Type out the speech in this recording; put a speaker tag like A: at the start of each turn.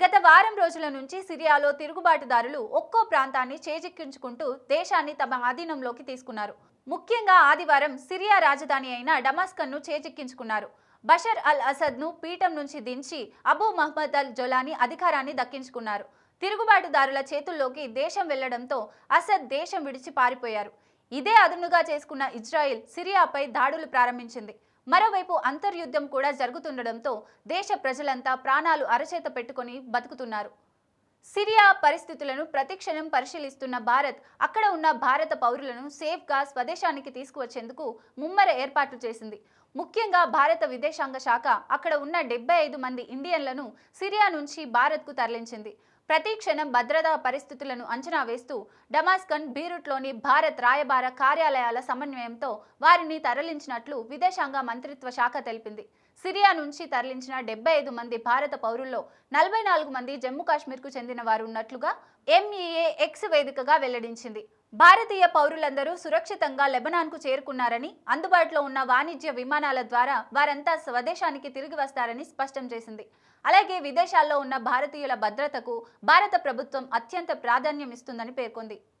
A: గత వారం రోజుల నుంచి సిరియాలో తిరుగుబాటుదారులు ఒక్కో ప్రాంతాన్ని చేజిక్కించుకుంటూ దేశాన్ని తమ ఆధీనంలోకి తీసుకున్నారు. ముఖ్యంగా ఆదివారం సిరియా రాజధాని అయిన డమాస్కన్ను చేజిక్కించుకున్నారు. బషర్ అల్ అసద్ను పీఠం నుంచి దించి అబూ మహమ్మద్ అల్ జొలాని అధికారాన్ని దక్కించుకున్నారు. తిరుగుబాటుదారుల చేతుల్లోకి దేశం వెళ్ళడంతో అసద్ దేశం విడిచి పారిపోయారు ఇదే అదునుగా చేసుకున్న ఇజ్రాయెల్ సిరియాపై దాడులు ప్రారంభించింది. మరోవైపు అంతర్యుద్ధం కూడా జరుగుతుండడంతో దేశ ప్రజలంతా ప్రాణాలు అరచేత పెట్టుకొని బతుకుతున్నారు. సిరియా పరిస్థితులను ప్రతిక్షణం పరిశీలిస్తున్న భారత్ అక్కడ ఉన్న భారత పౌరులను సేఫ్గా స్వదేశానికి తీసుకువచ్చేందుకు ముమ్మర ఏర్పాట్లు చేసింది. ముఖ్యంగా భారత విదేశాంగ శాఖ అక్కడ ఉన్న డెబ్బై ఐదు మంది ఇండియన్లను సిరియా నుంచి భారత్కు తరలించింది. ప్రతి క్షణం భద్రతా పరిస్థితులను అంచనా వేస్తూ డమాస్కన్ బీరుట్లోని భారత్ రాయబార కార్యాలయాల సమన్వయంతో వారిని తరలించినట్లు విదేశాంగ మంత్రిత్వ శాఖ తెలిపింది. సిరియా నుంచి తరలించిన డెబ్బై ఐదు మంది భారత పౌరుల్లో నలభై నాలుగు మంది జమ్మూ కాశ్మీర్కు చెందిన వారు ఉన్నట్లుగా ఎంఈఏ ఎక్స్ వేదికగా వెల్లడించింది. భారతీయ పౌరులందరూ సురక్షితంగా లెబనాన్కు చేరుకున్నారని అందుబాటులో ఉన్న వాణిజ్య విమానాల ద్వారా వారంతా స్వదేశానికి తిరిగి వస్తారని స్పష్టం చేసింది. అలాగే విదేశాల్లో ఉన్న భారతీయుల భద్రతకు భారత ప్రభుత్వం అత్యంత ప్రాధాన్యం ఇస్తుందని పేర్కొంది.